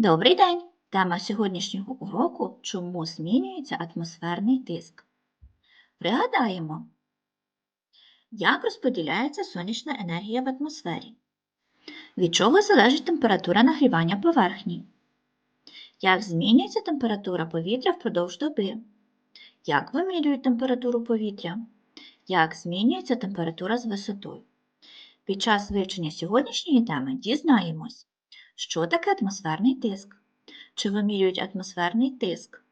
Добрий день! Тема сьогоднішнього уроку Чому змінюється атмосферний тиск? Пригадаємо, як розподіляється сонячна енергія в атмосфері, від чого залежить температура нагрівання поверхні, як змінюється температура повітря впродовж доби, як вимірюють температуру повітря, як змінюється температура з висотою. Під час вивчення сьогоднішньої теми дізнаємось, що таке атмосферний тиск? Чи вимірюють атмосферний тиск?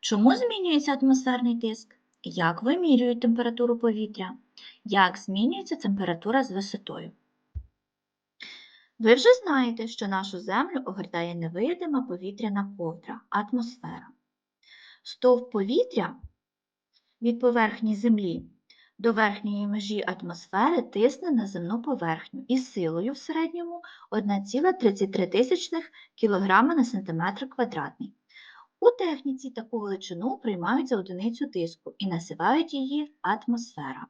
Чому змінюється атмосферний тиск? Як вимірюють температуру повітря? Як змінюється температура з висотою? Ви вже знаєте, що нашу Землю огортає невидима повітряна ковдра – атмосфера. Стовп повітря від поверхні Землі до верхньої межі атмосфери тисне на земну поверхню із силою в середньому 1,33 кг на см квадратний. У техніці таку величину приймають за одиницю тиску і називають її атмосфера.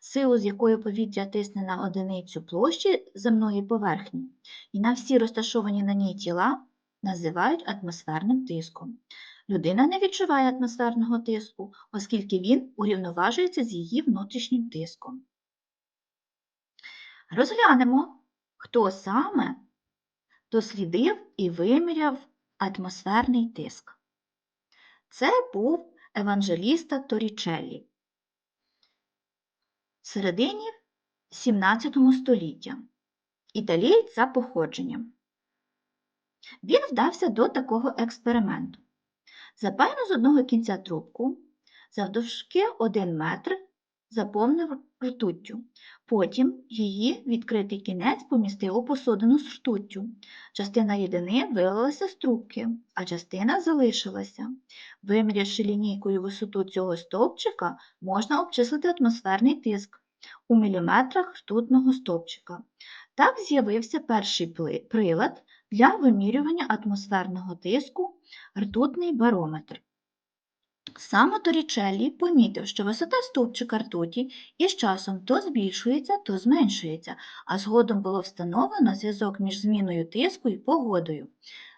Силу, з якою повітря тисне на одиницю площі земної поверхні і на всі розташовані на ній тіла, називають атмосферним тиском. Людина не відчуває атмосферного тиску, оскільки він урівноважується з її внутрішнім тиском. Розглянемо, хто саме дослідив і виміряв атмосферний тиск. Це був еванжеліста Торічеллі в середині 17 століття, італієць за походженням. Він вдався до такого експерименту. Запаяну з одного кінця трубку, завдовжки 1 метр заповнив ртуттю. Потім її відкритий кінець помістив у посудину з ртуттю. Частина рідини вилилася з трубки, а частина залишилася. Вимірявши лінійкою висоту цього стовпчика, можна обчислити атмосферний тиск у міліметрах ртутного стовпчика. Так з'явився перший прилад для вимірювання атмосферного тиску ртутний барометр. Саме Торічеллі помітив, що висота стовпчика ртуті із часом то збільшується, то зменшується, а згодом було встановлено зв'язок між зміною тиску і погодою,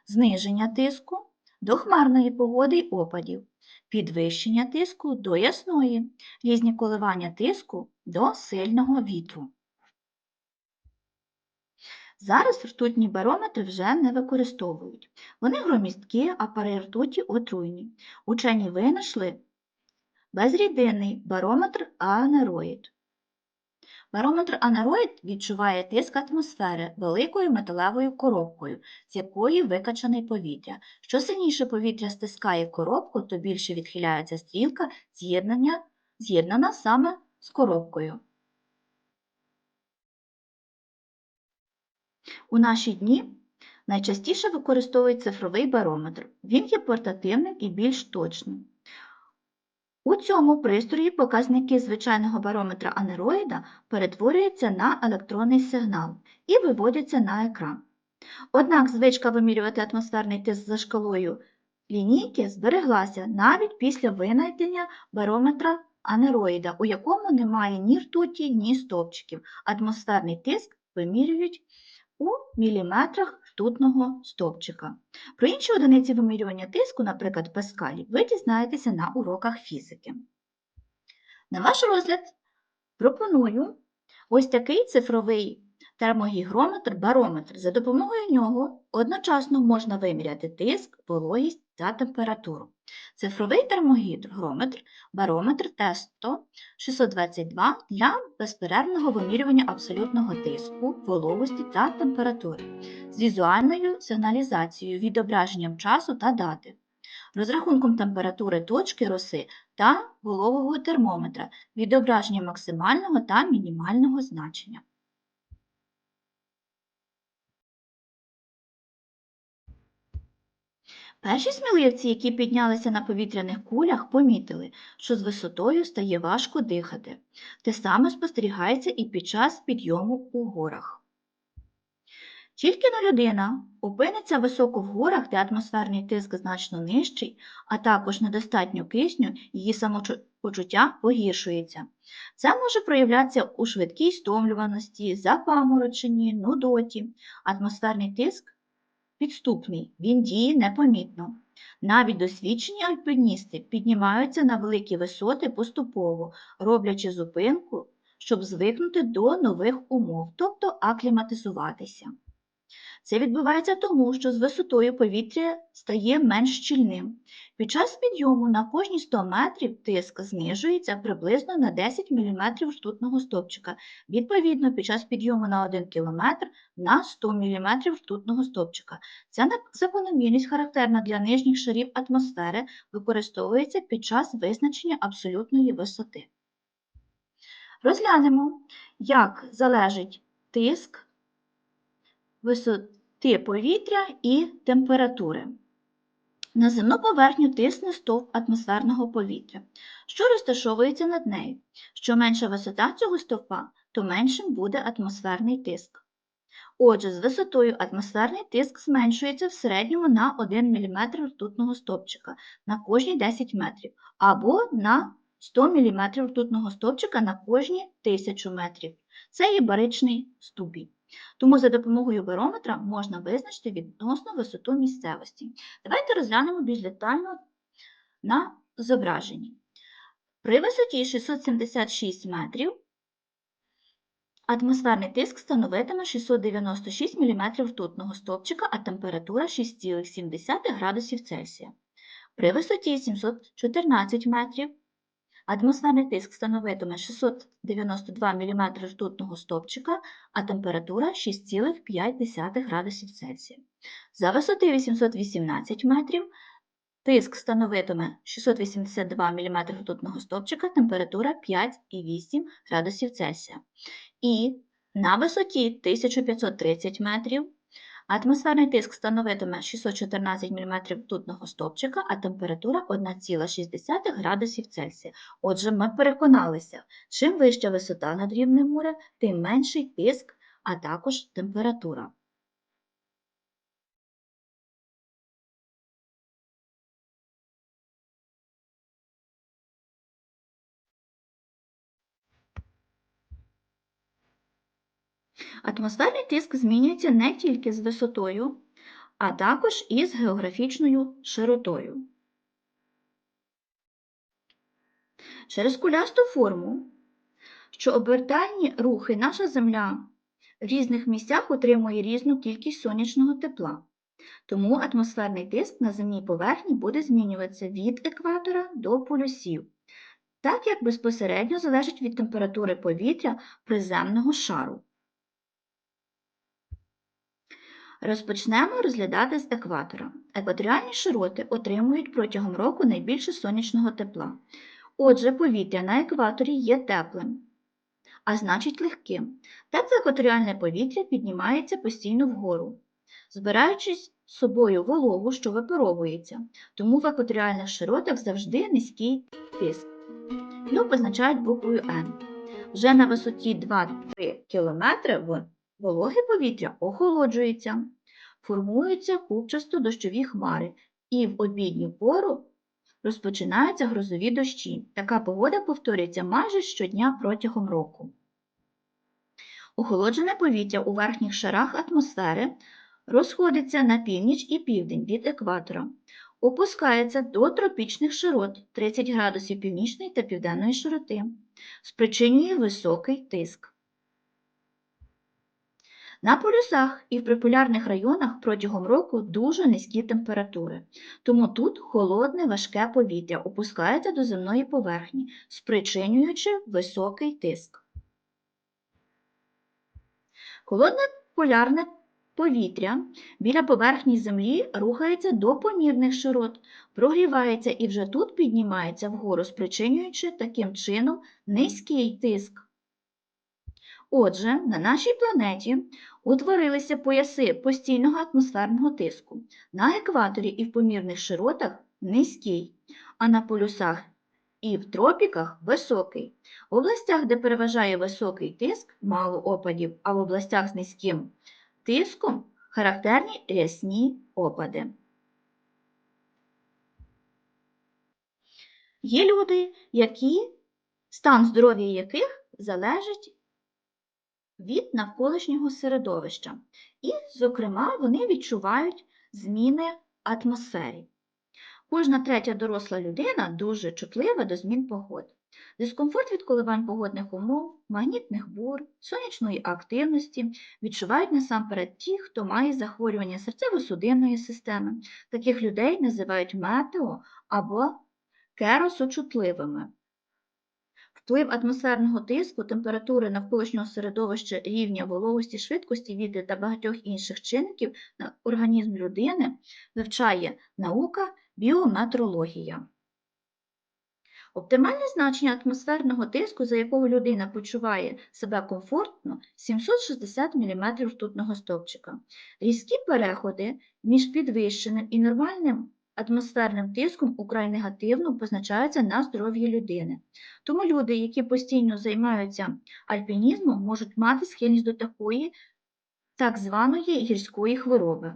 зниження тиску до хмарної погоди й опадів, підвищення тиску до ясної, різні коливання тиску до сильного вітру. Зараз ртутні барометри вже не використовують. Вони громісткі, а пари ртуті отруйні. Учені винайшли безрідинний барометр анероїд. Барометр анероїд відчуває тиск атмосфери великою металевою коробкою, з якої викачане повітря. Що сильніше повітря стискає коробку, то більше відхиляється стрілка з'єднана саме з коробкою. У наші дні найчастіше використовують цифровий барометр. Він є портативним і більш точним. У цьому пристрої показники звичайного барометра анероїда перетворюються на електронний сигнал і виводяться на екран. Однак звичка вимірювати атмосферний тиск за шкалою лінійки збереглася навіть після винайдення барометра анероїда, у якому немає ні ртуті, ні стовпчиків. Атмосферний тиск вимірюють у міліметрах ртутного стовпчика. Про інші одиниці вимірювання тиску, наприклад, паскалі, ви дізнаєтеся на уроках фізики. На ваш розгляд пропоную ось такий цифровий термогігрометр, барометр. За допомогою нього одночасно можна виміряти тиск, вологість та температуру. Цифровий термогідрометр, барометр тесто 622 для безперервного вимірювання абсолютного тиску, вологості та температури з візуальною сигналізацією, відображенням часу та дати, розрахунком температури точки роси та вологого термометра, відображенням максимального та мінімального значення. Перші сміливці, які піднялися на повітряних кулях, помітили, що з висотою стає важко дихати. Те саме спостерігається і під час підйому у горах. Тільки но людина опиниться високо в горах, де атмосферний тиск значно нижчий, а також недостатньо кисню, її самопочуття погіршується. Це може проявлятися у швидкій стомлюваності, запамороченні, нудоті. Атмосферний тиск підступний, він діє непомітно. Навіть досвідчені альпіністи піднімаються на великі висоти поступово, роблячи зупинку, щоб звикнути до нових умов, тобто акліматизуватися. Це відбувається тому, що з висотою повітря стає менш щільним. Під час підйому на кожні 100 метрів тиск знижується приблизно на 10 мм ртутного стовпчика. Відповідно, під час підйому на 1 км на 100 мм ртутного стовпчика. Ця закономірність характерна для нижніх шарів атмосфери, використовується під час визначення абсолютної висоти. Розглянемо, як залежить тиск висоти повітря і температури. На земну поверхню тисне стовп атмосферного повітря, що розташовується над нею. Що менша висота цього стовпа, то меншим буде атмосферний тиск. Отже, з висотою атмосферний тиск зменшується в середньому на 1 мм ртутного стовпчика на кожні 10 метрів або на 100 мм ртутного стовпчика на кожні 1000 метрів. Це є баричний ступінь. Тому за допомогою барометра можна визначити відносну висоту місцевості. Давайте розглянемо більш детально на зображенні. При висоті 676 метрів атмосферний тиск становитиме 696 мм ртутного стовпчика, а температура 6,7 градусів Цельсія. При висоті 714 метрів атмосферний тиск становитиме 692 мм ртутного стовпчика, а температура 6,5 градусів Цельсія. За висоти 818 метрів тиск становитиме 682 мм ртутного стовпчика, температура 5,8 градусів Цельсія. І на висоті 1530 метрів атмосферний тиск становитиме 614 мм тутного стовпчика, а температура 1,6 градусів Цельсія. Отже, ми переконалися, чим вища висота над рівнем моря, тим менший тиск, а також температура. Атмосферний тиск змінюється не тільки з висотою, а також і з географічною широтою. Через кулясту форму, що обертальні рухи наша Земля в різних місцях отримує різну кількість сонячного тепла. Тому атмосферний тиск на земній поверхні буде змінюватися від екватора до полюсів, так як безпосередньо залежить від температури повітря приземного шару. Розпочнемо розглядати з екватора. Екваторіальні широти отримують протягом року найбільше сонячного тепла. Отже, повітря на екваторі є теплим, а значить легким. Тепле екваторіальне повітря піднімається постійно вгору, збираючись з собою вологу, що випаровується, тому в екваторіальних широтах завжди низький тиск. Його позначають буквою N. Вже на висоті 2-3 км вологе повітря охолоджується, формуються купчасто-дощові хмари, і в обідню пору розпочинаються грозові дощі. Така погода повторюється майже щодня протягом року. Охолоджене повітря у верхніх шарах атмосфери розходиться на північ і південь від екватора, опускається до тропічних широт 30 градусів північної та південної широти, спричинює високий тиск. На полюсах і в приполярних районах протягом року дуже низькі температури, тому тут холодне важке повітря опускається до земної поверхні, спричинюючи високий тиск. Холодне полярне повітря біля поверхні Землі рухається до помірних широт, прогрівається і вже тут піднімається вгору, спричинюючи таким чином низький тиск. Отже, на нашій планеті утворилися пояси постійного атмосферного тиску. На екваторі і в помірних широтах низький, а на полюсах і в тропіках високий. В областях, де переважає високий тиск, мало опадів, а в областях з низьким тиском характерні рясні опади. Є люди, які, стан здоров'я яких залежить від навколишнього середовища. І, зокрема, вони відчувають зміни атмосфері. Кожна третя доросла людина дуже чутлива до змін погоди. Дискомфорт від коливань погодних умов, магнітних бур, сонячної активності відчувають насамперед ті, хто має захворювання серцево-судинної системи. Таких людей називають метео або керосочутливими. Вплив атмосферного тиску, температури навколишнього середовища, рівня вологості, швидкості вітру та багатьох інших чинників на організм людини вивчає наука біометрологія. Оптимальне значення атмосферного тиску, за якого людина почуває себе комфортно, 760 мм ртутного стовпчика. Різкі переходи між підвищеним і нормальним атмосферним тиском украй негативно позначаються на здоров'ї людини. Тому люди, які постійно займаються альпінізмом, можуть мати схильність до такої так званої гірської хвороби.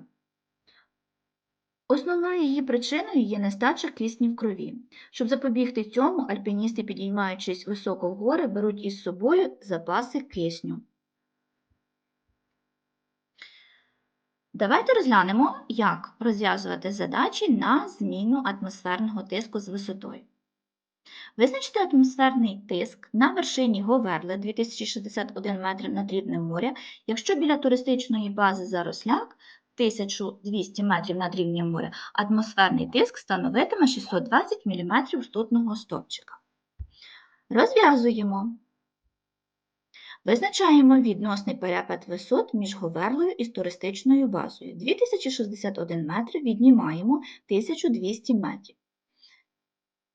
Основною її причиною є нестача кисню в крові. Щоб запобігти цьому, альпіністи, підіймаючись високо в гори, беруть із собою запаси кисню. Давайте розглянемо, як розв'язувати задачі на зміну атмосферного тиску з висотою. Визначте атмосферний тиск на вершині Говерли 2061 метр над рівнем моря, якщо біля туристичної бази Заросляк 1200 метрів над рівнем моря атмосферний тиск становитиме 620 мм ртутного стовпчика. Розв'язуємо. Визначаємо відносний перепад висот між Говерлою і туристичною базою. 2061 метр віднімаємо 1200 метрів.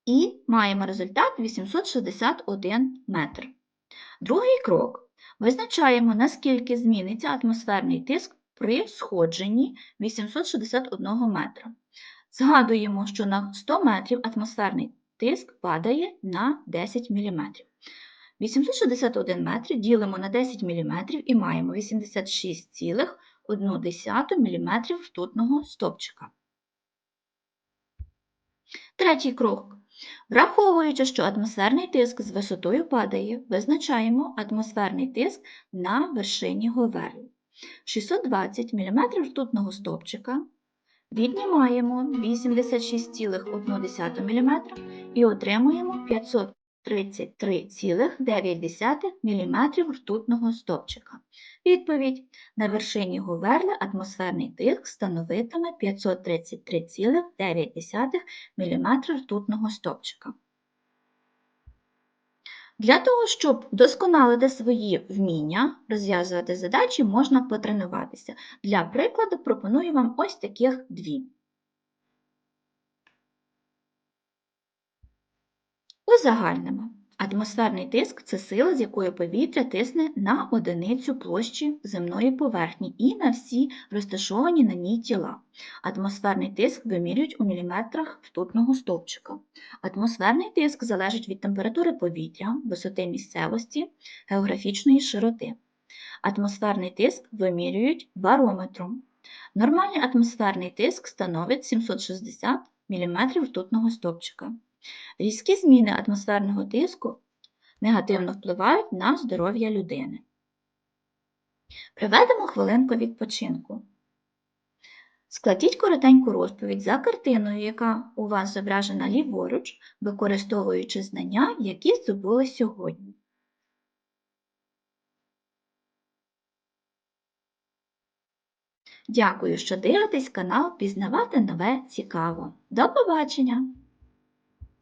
І маємо результат 861 метр. Другий крок. Визначаємо, наскільки зміниться атмосферний тиск при сходженні 861 метра. Згадуємо, що на 100 метрів атмосферний тиск падає на 10 мм. 861 метр ділимо на 10 мм і маємо 86,1 мм ртутного стовпчика. Третій крок. Враховуючи, що атмосферний тиск з висотою падає, визначаємо атмосферний тиск на вершині Говерли. 620 мм ртутного стовпчика віднімаємо 86,1 мм і отримуємо 533,9 мм ртутного стовпчика. Відповідь: на вершині Говерли атмосферний тиск становитиме 533,9 мм ртутного стовпчика. Для того, щоб вдосконалити свої вміння, розв'язувати задачі, можна потренуватися. Для прикладу пропоную вам ось таких дві. Узагальнимо. Атмосферний тиск це сила, з якою повітря тисне на одиницю площі земної поверхні і на всі розташовані на ній тіла. Атмосферний тиск вимірюють у міліметрах ртутного стовпчика. Атмосферний тиск залежить від температури повітря, висоти місцевості, географічної широти. Атмосферний тиск вимірюють барометром. Нормальний атмосферний тиск становить 760 мм ртутного стовпчика. Різкі зміни атмосферного тиску негативно впливають на здоров'я людини. Приведемо хвилинку відпочинку. Складіть коротеньку розповідь за картиною, яка у вас зображена ліворуч, використовуючи знання, які здобули сьогодні. Дякую, що дивитесь канал Пізнавати нове цікаво. До побачення!